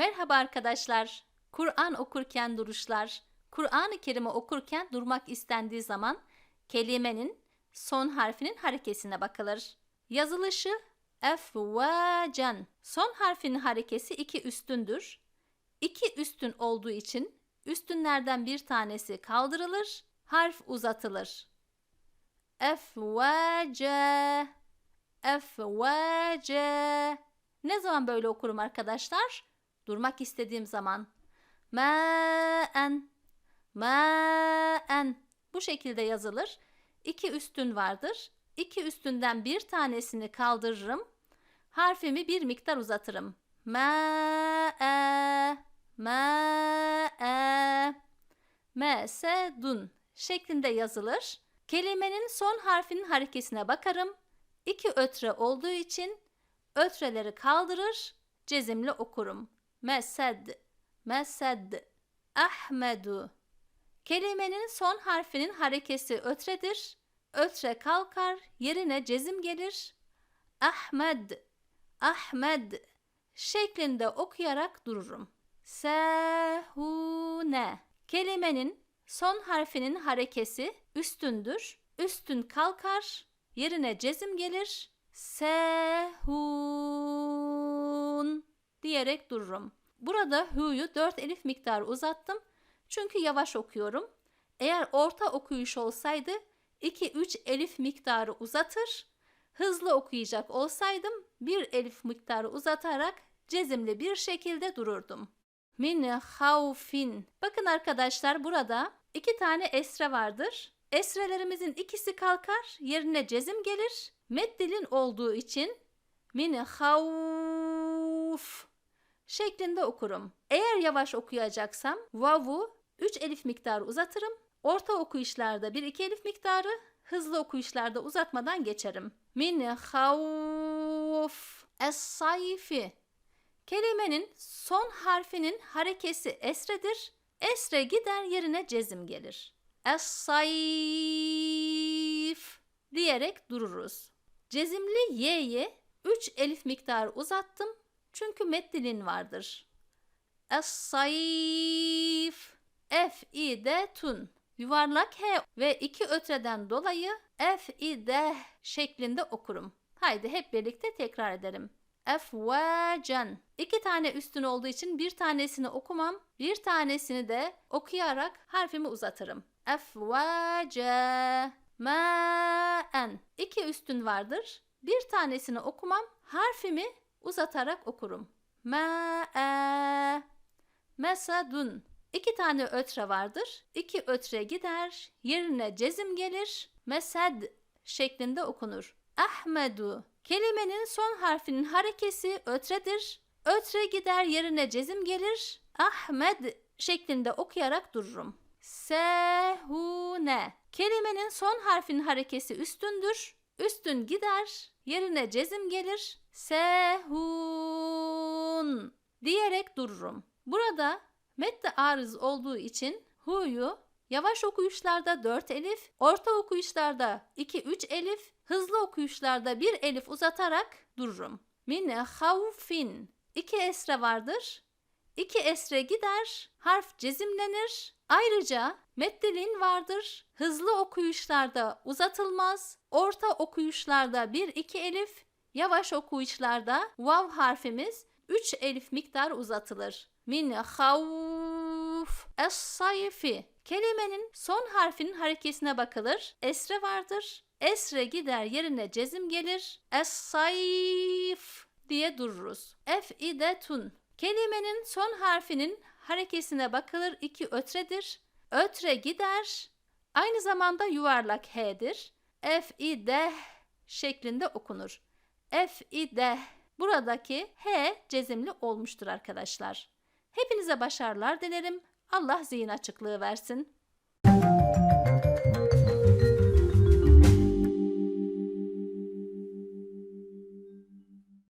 Merhaba arkadaşlar. Kur'an okurken duruşlar. Kur'an-ı Kerim'i okurken durmak istendiği zaman kelimenin son harfinin harekesine bakılır. Yazılışı efvacan. Son harfinin harekesi iki üstündür. İki üstün olduğu için üstünlerden bir tanesi kaldırılır, harf uzatılır. Efvace, efvace. Ne zaman böyle okurum arkadaşlar? Durmak istediğim zaman. Ma'en, ma'en. Bu şekilde yazılır. İki üstün vardır. İki üstünden bir tanesini kaldırırım. Harfimi bir miktar uzatırım. Ma'e, ma'e, mesedun şeklinde yazılır. Kelimenin son harfinin harekesine bakarım. İki ötre olduğu için ötreleri kaldırır, cezimli okurum. Mesed, mesed, Ahmedu. Kelimenin son harfinin harekesi ötredir. Ötre kalkar, yerine cezim gelir. Ahmed, Ahmed şeklinde okuyarak dururum. Sehune. Kelimenin son harfinin harekesi üstündür. Üstün kalkar, yerine cezim gelir. Sehun diyerek dururum. Burada hu'yu 4 elif miktarı uzattım. Çünkü yavaş okuyorum. Eğer orta okuyuş olsaydı 2-3 elif miktarı uzatır. Hızlı okuyacak olsaydım bir elif miktarı uzatarak cezimli bir şekilde dururdum. Min havfin. Bakın arkadaşlar burada iki tane esre vardır. Esrelerimizin ikisi kalkar, yerine cezim gelir. Meddilin olduğu için min havf şeklinde okurum. Eğer yavaş okuyacaksam vavu 3 elif miktarı uzatırım. Orta okuyuşlarda 1-2 elif miktarı, hızlı okuyuşlarda uzatmadan geçerim. Min havf es-sayfi Kelimenin son harfinin harekesi esredir. Esre gider yerine cezim gelir. Es-sayf diyerek dururuz. Cezimli y'yi 3 elif miktarı uzattım. Çünkü meddilin vardır. Es-sayf F-i-de tun. Yuvarlak H ve iki ötreden dolayı F-i-de şeklinde okurum. Haydi hep birlikte tekrar edelim. Efvacen. İki tane üstün olduğu için bir tanesini okumam, bir tanesini de okuyarak harfimi uzatırım. Efvace. Ma'en. İki üstün vardır. Bir tanesini okumam, harfimi uzatarak okurum. Ma'e. Mesadun. İki tane ötre vardır. İki ötre gider, yerine cezim gelir. Mesed şeklinde okunur. Ahmedu. Kelimenin son harfinin harekesi ötredir. Ötre gider yerine cezim gelir. Ahmed şeklinde okuyarak dururum. Sehune. Kelimenin son harfinin harekesi üstündür. Üstün gider, yerine cezim gelir. Sehun diyerek dururum. Burada medde arız olduğu için hu'yu yavaş okuyuşlarda 4 elif, orta okuyuşlarda 2-3 elif, hızlı okuyuşlarda 1 elif uzatarak dururum. Min havfin. İki esre vardır. İki esre gider, harf cezimlenir. Ayrıca meddilin vardır. Hızlı okuyuşlarda uzatılmaz. Orta okuyuşlarda 1-2 elif, yavaş okuyuşlarda vav harfimiz 3 elif miktar uzatılır. Min havf es-sayfi. Kelimenin son harfinin harekesine bakılır. Esre vardır. Esre gider yerine cezim gelir. Es-sayf diye dururuz. F-i-de-tun. Kelimenin son harfinin harekesine bakılır. İki ötredir. Ötre gider. Aynı zamanda yuvarlak H'dir. F i d şeklinde okunur. F i d. Buradaki H cezimli olmuştur arkadaşlar. Hepinize başarılar dilerim. Allah zihin açıklığı versin.